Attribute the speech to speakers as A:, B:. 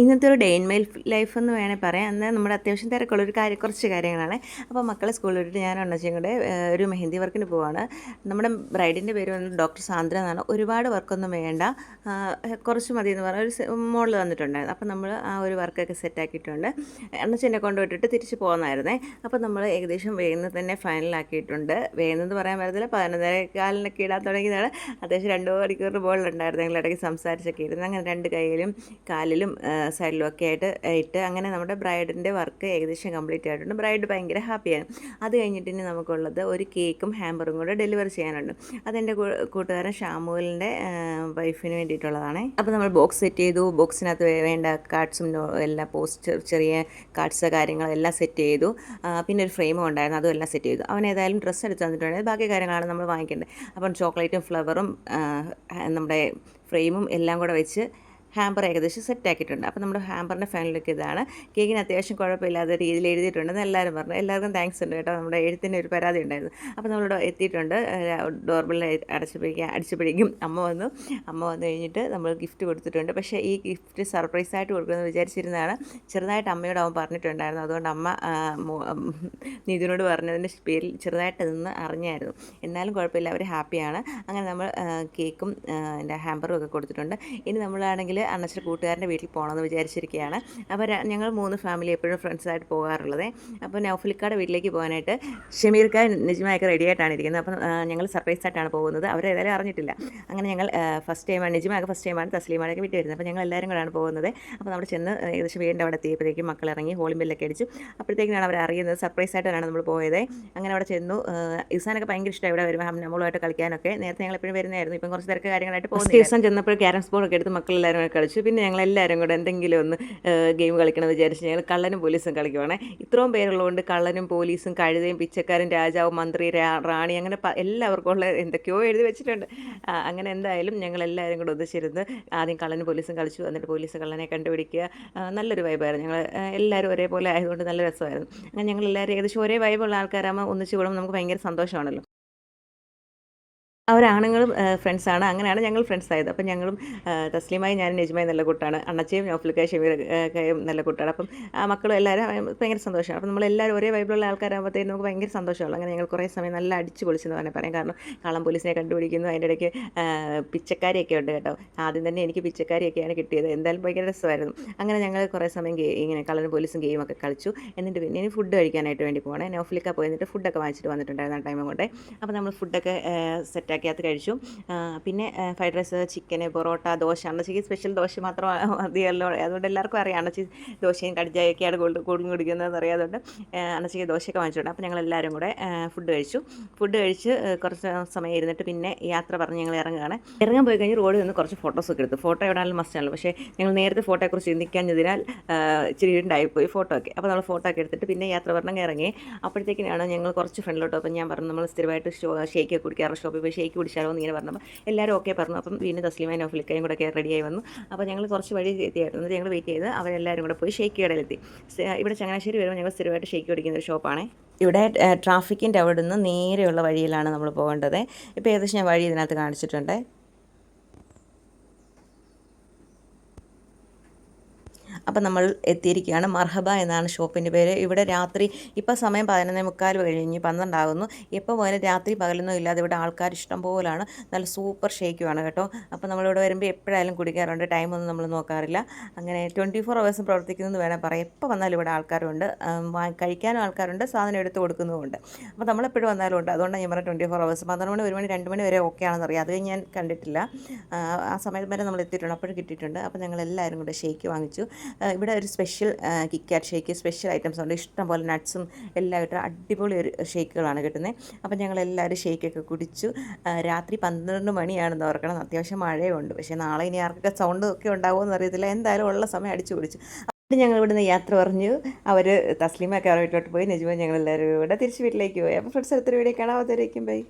A: ഇന്നത്തെ ഒരു day in my life എന്ന് വേണേൽ പറയാം. എന്നാൽ നമ്മുടെ അത്യാവശ്യം തിരക്കുള്ള ഒരു കാര്യം കുറച്ച് കാര്യങ്ങളാണ്. അപ്പോൾ മക്കളെ സ്കൂളിൽ വിട്ടിട്ട് ഞാൻ അണ്ണച്ചയും കൂടെ ഒരു മെഹന്തി വർക്കിന് പോവാണ്. നമ്മുടെ ബ്രൈഡിന്റെ പേര് വന്നത് ഡോക്ടർ സാന്ദ്ര എന്നാണ്. ഒരുപാട് വർക്കൊന്നും വേണ്ട. കുറച്ച് മതി എന്ന് പറഞ്ഞ ഒരു മോഡൽ തന്നിട്ടുണ്ടായിരുന്നു അപ്പോൾ നമ്മൾ ആ ഒരു വർക്കൊക്കെ സെറ്റാക്കിയിട്ടുണ്ട് അണ്ണച്ചെന്നെ കൊണ്ടുവിട്ടിട്ട് തിരിച്ച് പോകുന്നായിരുന്നേ അപ്പോൾ നമ്മൾ ഏകദേശം വേഗം തന്നെ ഫൈനലാക്കിയിട്ടുണ്ട് എന്ന് പറയാൻ പറ്റത്തില്ല. പതിനൊന്നര കാലിനൊക്കെ ഇടാൻ തുടങ്ങിയതാണ്. അത്യാവശ്യം രണ്ടു മണിക്കൂറിന് ബോളിലുണ്ടായിരുന്നു ഞങ്ങളിടയ്ക്ക് സംസാരിച്ചൊക്കെ ഇരുന്ന്. അങ്ങനെ രണ്ട് കൈയിലും കാലിലും ആ, സൈഡിലും ആയിട്ട് ഇട്ട് അങ്ങനെ നമ്മുടെ ബ്രൈഡിന്റെ വർക്ക് ഏകദേശം കംപ്ലീറ്റ് ആയിട്ടുണ്ട്. ബ്രൈഡ് ഭയങ്കര ഹാപ്പിയാണ്. അത് കഴിഞ്ഞിട്ട് ഇനി നമുക്കുള്ളത് ഒരു കേക്കും ഹാമ്പറും കൂടെ ഡെലിവർ ചെയ്യാനുണ്ട്. അതെന്റെ കൂട്ടുകാരൻ ഷാമുവലിന്റെ വൈഫിന് വേണ്ടിയിട്ടുള്ളതാണ്. അപ്പോൾ നമ്മൾ ബോക്സ് സെറ്റ് ചെയ്തു. ബോക്സിനകത്ത് വേണ്ട കാർഡ്സും എല്ലാ പോസ്റ്റ് ചെറിയ കാർഡ്സ് കാര്യങ്ങളെല്ലാം സെറ്റ് ചെയ്തു. പിന്നെ ഒരു ഫ്രെയിമും ഉണ്ടായിരുന്നു. അതും എല്ലാം സെറ്റ് ചെയ്തു. അവൻ ഏതായാലും ഡ്രസ്സ് എടുത്ത് തന്നിട്ടുണ്ടായിരുന്നു. ബാക്കി കാര്യങ്ങളാണ് നമ്മൾ വാങ്ങിക്കേണ്ടത്. അപ്പം ചോക്ലേറ്റും ഫ്ലവറും നമ്മുടെ ഫ്രെയിമും എല്ലാം കൂടെ വെച്ച് ഹാമ്പർ ഏകദേശം സെറ്റ് ആക്കിയിട്ടുണ്ട്. അപ്പോൾ നമ്മുടെ ഹാമ്പറിന്റെ ഫാനിലേക്ക് ലുക്ക് ഇതാണ്. കേക്കിന് അത്യാവശ്യം കുഴപ്പമില്ലാത്ത രീതിയിൽ എഴുതിയിട്ടുണ്ടെന്ന് എല്ലാവരും പറഞ്ഞു. എല്ലാവർക്കും താങ്ക്സ് ഉണ്ട് കേട്ടോ. നമ്മുടെ എഴുത്തിന്റെ ഒരു പരാതി ഉണ്ടായിരുന്നു. അപ്പോൾ നമ്മളിവിടെ എത്തിയിട്ടുണ്ട്. ഡോർബിളിൽ അടച്ചപ്പോഴേക്കും അടിച്ചപ്പോഴേക്കും അമ്മ വന്നു. അമ്മ വന്നു കഴിഞ്ഞിട്ട് നമ്മൾ ഗിഫ്റ്റ് കൊടുത്തിട്ടുണ്ട്. പക്ഷേ ഈ ഗിഫ്റ്റ് സർപ്രൈസായിട്ട് കൊടുക്കുമെന്ന് വിചാരിച്ചിരുന്നതാണ്. ചെറുതായിട്ട് അമ്മയോട് അവൻ പറഞ്ഞിട്ടുണ്ടായിരുന്നു. അതുകൊണ്ട് അമ്മ നിതിനോട് പറഞ്ഞതിന്റെ പേരിൽ ചെറുതായിട്ട് നിന്ന് അറിഞ്ഞായിരുന്നു. എന്നാലും കുഴപ്പമില്ല. അവർ ഹാപ്പിയാണ് അങ്ങനെ നമ്മൾ കേക്കും എന്റെ ഹാമ്പറും ഒക്കെ കൊടുത്തിട്ടുണ്ട്. ഇനി നമ്മളാണെങ്കിൽ അണ്ണച്ചിന്റെ കൂട്ടുകാരന്റെ വീട്ടിൽ പോകണമെന്ന് വിചാരിച്ചിരിക്കുകയാണ്. അപ്പോൾ ഞങ്ങൾ മൂന്ന് ഫാമിലി എപ്പോഴും ഫ്രണ്ട്സായിട്ട് പോകാറുള്ളത്. അപ്പോൾ നൗഫലിക്കാട് വീട്ടിലേക്ക് പോകാനായിട്ട് ഷമീർക്ക നിജ്മയൊക്കെ റെഡി ആയിട്ടാണ് ഇരിക്കുന്നത്. അപ്പം ഞങ്ങൾ സർപ്രൈസ് ആയിട്ടാണ് പോകുന്നത്. അവരേതായാലും അറിഞ്ഞിട്ടില്ല. അങ്ങനെ ഞങ്ങൾ ഫസ്റ്റ് ടൈമാണ് നിജ്മയൊക്കെ ഫസ്റ്റ് ടൈമാണ് തസ്ലീമാനൊക്കെ വീട്ടിൽ വരുന്നത്. അപ്പോൾ ഞങ്ങൾ എല്ലാവരും കൂടെയാണ് പോകുന്നത്. അപ്പോൾ നമ്മൾ ചെന്ന് ഏകദേശം വീടിന്റെ അവിടെ എത്തിയപ്പോഴേക്കും മക്കൾ ഇറങ്ങി ഹോളിംഗ് ബെല്ലൊക്കെ അടിച്ചു അപ്പോഴത്തേക്കാണ് അവർ അറിയുന്നത്. സർപ്രൈസ് ആയിട്ടാണ് നമ്മൾ പോയത്. അങ്ങനെ അവിടെ ചെന്നു. ഇസാനൊക്കെ ഭയങ്കര ഇഷ്ടമായി ഇവിടെ വരുമ്പോൾ നമ്മളുമായിട്ട് കളിക്കാനൊക്കെ. നേരത്തെ ഞങ്ങൾ എപ്പോഴും വരുന്നതായിരുന്നു. ഇപ്പം കുറച്ച് തിരക്ക് കാര്യങ്ങളായിട്ട് പോകുന്നത് ദിവസം ചെന്നപ്പോൾ ക്യാരംസ് ബോർഡൊക്കെ എടുത്ത് മക്കളെല്ലാവരും കളിച്ചു. പിന്നെ ഞങ്ങൾ എല്ലാവരും കൂടെ എന്തെങ്കിലും ഒന്ന് ഗെയിം കളിക്കണമെന്ന് വിചാരിച്ച് ഞങ്ങൾ കള്ളനും പോലീസും കളിക്കുവാണ്. ഇത്രയും പേരുള്ളതുകൊണ്ട് കള്ളനും പോലീസും കഴുതയും പിച്ചക്കാരും രാജാവും മന്ത്രി റാണി അങ്ങനെ എല്ലാവർക്കും ഉള്ള എന്തൊക്കെയോ എഴുതി വെച്ചിട്ടുണ്ട്. അങ്ങനെ എന്തായാലും ഞങ്ങൾ എല്ലാവരും കൂടെ ഒന്നിച്ചിരുന്ന് ആദ്യം കള്ളനും പോലീസും കളിച്ചു. എന്നിട്ട് പോലീസ് കള്ളനെ കണ്ടുപിടിക്കുക. നല്ലൊരു വൈബായിരുന്നു ഞങ്ങൾ എല്ലാവരും ഒരേപോലെ ആയതുകൊണ്ട് നല്ല രസമായിരുന്നു. അങ്ങനെ ഞങ്ങൾ എല്ലാവരും ഏകദേശം ഒരേ വൈബുള്ള ആൾക്കാരാകുമ്പോൾ ഒന്നിച്ചു കൂടുമ്പോൾ നമുക്ക് ഭയങ്കര സന്തോഷമാണല്ലോ. അവരാണുങ്ങളും ഫ്രണ്ട്സാണ്. അങ്ങനെയാണ് ഞങ്ങൾ ഫ്രണ്ട്സ് ആയത്. അപ്പം ഞങ്ങളും തസ്ലിമായി ഞാനും നജ്മായി നല്ല കൂട്ടാണ്. അണ്ണച്ചയും നൗഫലിക്ക ഷമീർ കയും നല്ല കൂട്ടാണ്. അപ്പം ആ മക്കളും എല്ലാവരും ഭയങ്കര സന്തോഷമാണ്. അപ്പം നമ്മളെല്ലാവരും ഒരേ വൈബിലുള്ള ആൾക്കാരാകുമ്പോഴത്തേക്കും നമുക്ക് ഭയങ്കര സന്തോഷമുള്ളൂ അങ്ങനെ ഞങ്ങൾ കുറേ സമയം നല്ല അടിച്ച് പൊളിച്ചെന്ന് തന്നെ പറയാം. കാരണം കള്ളം പോലീസിനെ കണ്ടുപിടിക്കുന്നു. അതിന്റെ ഇടയ്ക്ക് പിച്ചക്കാരിയൊക്കെ ഉണ്ട് കേട്ടോ. ആദ്യം തന്നെ എനിക്ക് പിച്ചക്കാരിയൊക്കെയാണ് കിട്ടിയത്. എന്തായാലും ഭയങ്കര രസമായിരുന്നു. അങ്ങനെ ഞങ്ങൾ കുറേ സമയം ഇങ്ങനെ കള്ളൻ പോലീസും ഗെയിമൊക്കെ കളിച്ചു. എന്നിട്ട് പിന്നെ ഇനി ഫുഡ് കഴിക്കാനായിട്ട് വേണ്ടി പോകണേ നൗഫലിക്ക പോയി എന്നിട്ട് ഫുഡൊക്കെ വാങ്ങിച്ചിട്ട് വന്നിട്ടുണ്ടായിരുന്നു ആ ടൈം കൊണ്ട്. അപ്പോൾ നമ്മൾ ഫുഡൊക്കെ സെറ്റാക്കി അത് കഴിച്ചു. പിന്നെ fried rice chicken parotta dosa. അണ്ണച്ചിക്ക് special dosa മാത്രം മതിയല്ലോ. അതുകൊണ്ട് എല്ലാവർക്കും അറിയാം അണ്ണച്ചി ദോശയും കടിച്ചായൊക്കെയാണ് കൂടുതൽ കൂടുതൽ കുടിക്കുന്നതെന്ന് അറിയാതുകൊണ്ട് അണ്ണച്ചിക്ക് ദോശയൊക്കെ വാങ്ങിച്ചിട്ടുണ്ട് അപ്പോൾ ഞങ്ങൾ എല്ലാവരും കൂടെ ഫുഡ് കഴിച്ചു. ഫുഡ് കഴിച്ച് കുറച്ച് സമയം ഇരുന്നിട്ട് പിന്നെ യാത്ര പറഞ്ഞ് ഞങ്ങൾ ഇറങ്ങുകയാണ്. ഇറങ്ങാൻ പോയി കഴിഞ്ഞ് റോഡിൽ നിന്ന് കുറച്ച് ഫോട്ടോസൊക്കെ എടുത്തു. ഫോട്ടോ എവിടെയാലും മസ്റ്റാണല്ലോ പക്ഷേ ഞങ്ങൾ നേരത്തെ ഫോട്ടോയെക്കുറിച്ച് ചിന്തിക്കാഞ്ഞതിനാൽ ഇച്ചിരി ഉണ്ടായിപ്പോയി ഫോട്ടോ ഒക്കെ. അപ്പോൾ നമ്മൾ ഫോട്ടോ ഒക്കെ എടുത്തിട്ട് പിന്നെ യാത്ര പറഞ്ഞങ്ങ് ഇറങ്ങി. അപ്പോഴത്തേക്കിനാണ് ഞങ്ങൾ കുറച്ച് ഫ്രണ്ടിലോട്ട് അപ്പം ഞാൻ പറഞ്ഞു നമ്മൾ സ്ഥിരമായിട്ട് ഷോ ഷേക്ക് കുടിക്കാറുള്ള ഷോപ്പിൽ പോയി ഷേക്ക് കുടിച്ചാലോ എന്ന് ഇങ്ങനെ പറഞ്ഞപ്പോൾ എല്ലാവരും ഓക്കെ പറഞ്ഞു. അപ്പം വീണ്ടും തസ്ലിമ നോഫിലിക്കയും കൂടെ റെഡിയായി വന്നു. അപ്പോൾ ഞങ്ങൾ കുറച്ച് വഴി എത്തിയായിരുന്നു. ഞങ്ങൾ വെയിറ്റ് ചെയ്ത് അവരെല്ലാവരും കൂടെ പോയി ഷേക്ക് കടയിലെത്തി ഇവിടെ ചങ്ങനാശ്ശേരി വരുമ്പോൾ ഞങ്ങൾ സ്ഥിരമായിട്ട് ഷേക്ക് കുടിക്കുന്ന ഒരു ഷോപ്പാണ് ഇവിടെ ട്രാഫിക്കിന്റെ അവിടെ നിന്ന് നേരെയുള്ള വഴിയിലാണ് നമ്മൾ പോകേണ്ടത്. ഇപ്പോൾ ഏകദേശം ഞാൻ വഴി ഇതിനകത്ത് കാണിച്ചിട്ടുണ്ട്. അപ്പം നമ്മൾ എത്തിയിരിക്കുകയാണ്. മർഹബ എന്നാണ് ഷോപ്പിന്റെ പേര്. ഇവിടെ രാത്രി ഇപ്പോൾ സമയം പതിനൊന്നേ മുക്കാൽ കഴിഞ്ഞ് പന്ത്രണ്ടാകുന്നു. ഇപ്പോൾ പോലെ രാത്രി പകലൊന്നും ഇല്ലാതെ ഇവിടെ ആൾക്കാർ ഇഷ്ടം പോലാണ്. നല്ല സൂപ്പർ ഷേക്കുമാണ് കേട്ടോ. അപ്പോൾ നമ്മളിവിടെ വരുമ്പോൾ എപ്പോഴായാലും കുടിക്കാറുണ്ട്. ടൈമൊന്നും നമ്മൾ നോക്കാറില്ല. അങ്ങനെ ട്വന്റി ഫോർ അവേഴ്സും പ്രവർത്തിക്കുന്നതെന്ന് വേണം പറയാം എപ്പോൾ വന്നാലും ഇവിടെ ആൾക്കാരുണ്ട്. കഴിക്കാനും ആൾക്കാരുണ്ട്. സാധനം എടുത്ത് കൊടുക്കുന്നതുമുണ്ട്. അപ്പോൾ നമ്മളെപ്പോഴും വന്നാലും ഉണ്ട്. അതുകൊണ്ടാണ് ഞാൻ പറഞ്ഞത് ട്വന്റി ഫോർ അവേഴ്സ്. പന്ത്രണ്ട് മണി ഒരു മണി രണ്ട് മണി വരെ ഓക്കെ ആണെന്ന് അറിയാം. അത് ഞാൻ കണ്ടിട്ടില്ല. ആ, സമയം വരെ നമ്മൾ എത്തിയിട്ടുണ്ട്. അപ്പോഴും കിട്ടിയിട്ടുണ്ട്. അപ്പോൾ ഞങ്ങൾ എല്ലാവരും കൂടെ ഷേക്ക് വാങ്ങിച്ചു. ഇവിടെ ഒരു special KitKat shake special items ഉണ്ട്. ഇഷ്ടം പോലെ നട്ട്സും എല്ലാം ഇട്ട് അടിപൊളി ഒരു ഷേക്കുകളാണ് കിട്ടുന്നത് അപ്പോൾ ഞങ്ങൾ എല്ലാവരും ഷേക്കൊക്കെ കുടിച്ചു. രാത്രി പന്ത്രണ്ട് മണിയാണെന്ന് ഓർക്കണം. അത്യാവശ്യം മഴയുണ്ട്. പക്ഷേ നാളെ ഇനി ആർക്കൊക്കെ സൗണ്ട് ഒക്കെ ഉണ്ടാവുമെന്ന് അറിയത്തില്ല. എന്തായാലും ഉള്ള സമയം അടിച്ചു കുടിച്ചു എന്നിട്ട് ഞങ്ങൾ ഇവിടുന്ന് യാത്ര പറഞ്ഞു. അവർ തസ്ലീമൊക്കെ അവരുടെ വീട്ടിലോട്ട് പോയി. നജുമ ഞങ്ങൾ എല്ലാവരും ഇവിടെ തിരിച്ച് വീട്ടിലേക്ക് പോയി. അപ്പോൾ ഫ്രണ്ട്സ് അടുത്തൊരു വീഡിയോ അവതരേക്കും ബൈ.